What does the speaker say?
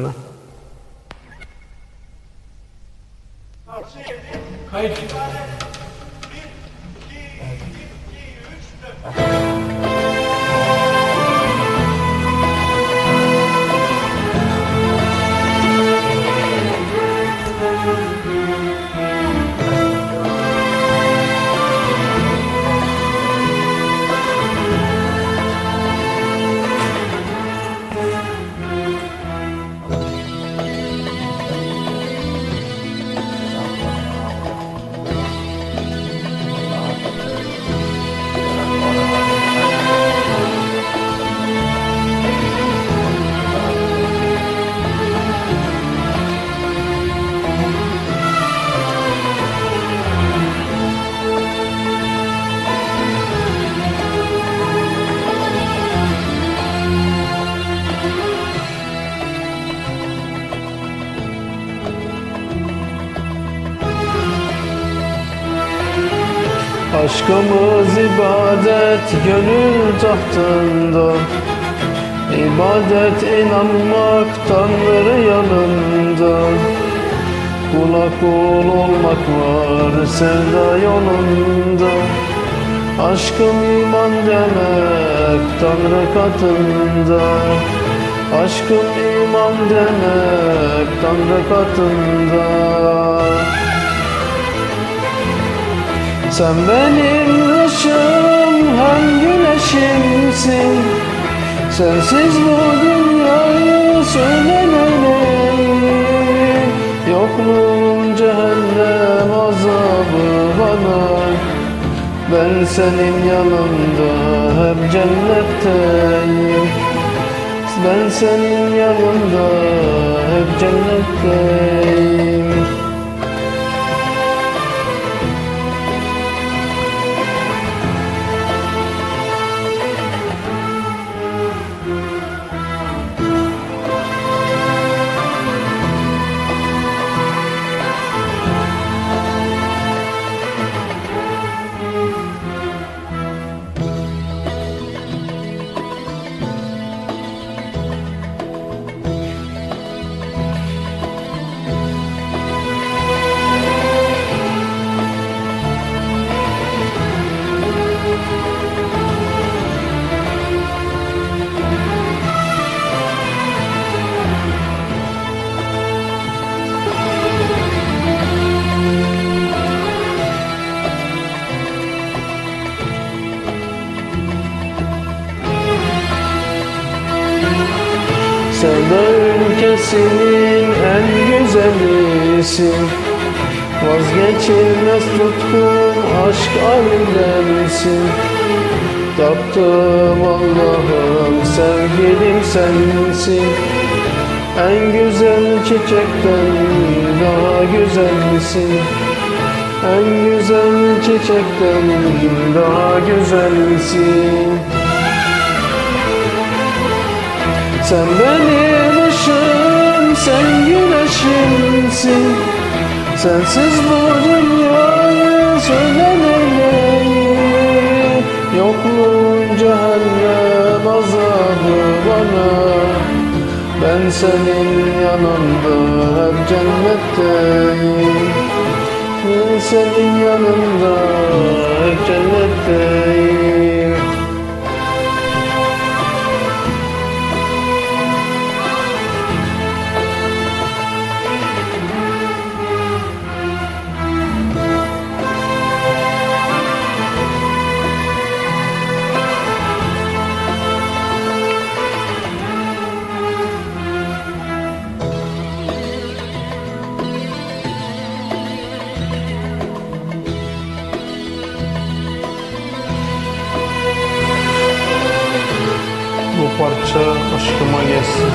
嗯？老师，可以。Aşkımız ibadet gönül tahtında. İbadet inanmak Tanrı yanında. Kula kul olmak var sevda yolunda. Aşkım iman demek Tanrı katında. Aşkım iman demek Tanrı katında sen benim ışığım hem güneşimsin Sensiz bu dünyayı söylemeliyim Yokluğun cehennem azabı bana. Ben senin yanında hep cennetteyim. Ben senin yanında hep cennetteyim Sevda ülkesinin en güzelisin Vazgeçilmez tutkum aşk alemdensin Taptığım Allah'ım sevgilim sensin. En güzel çiçekten daha güzelsin. En güzel çiçekten daha güzelsin Sen benim ışığım, sen güneşimsin Sensiz bu dünyayı söylemeliyim. Yokluğun cehennem azabı bana. Ben senin yanında hep cennetteyim. Ben senin yanında hep cennetteyim parça aşkıma gelsin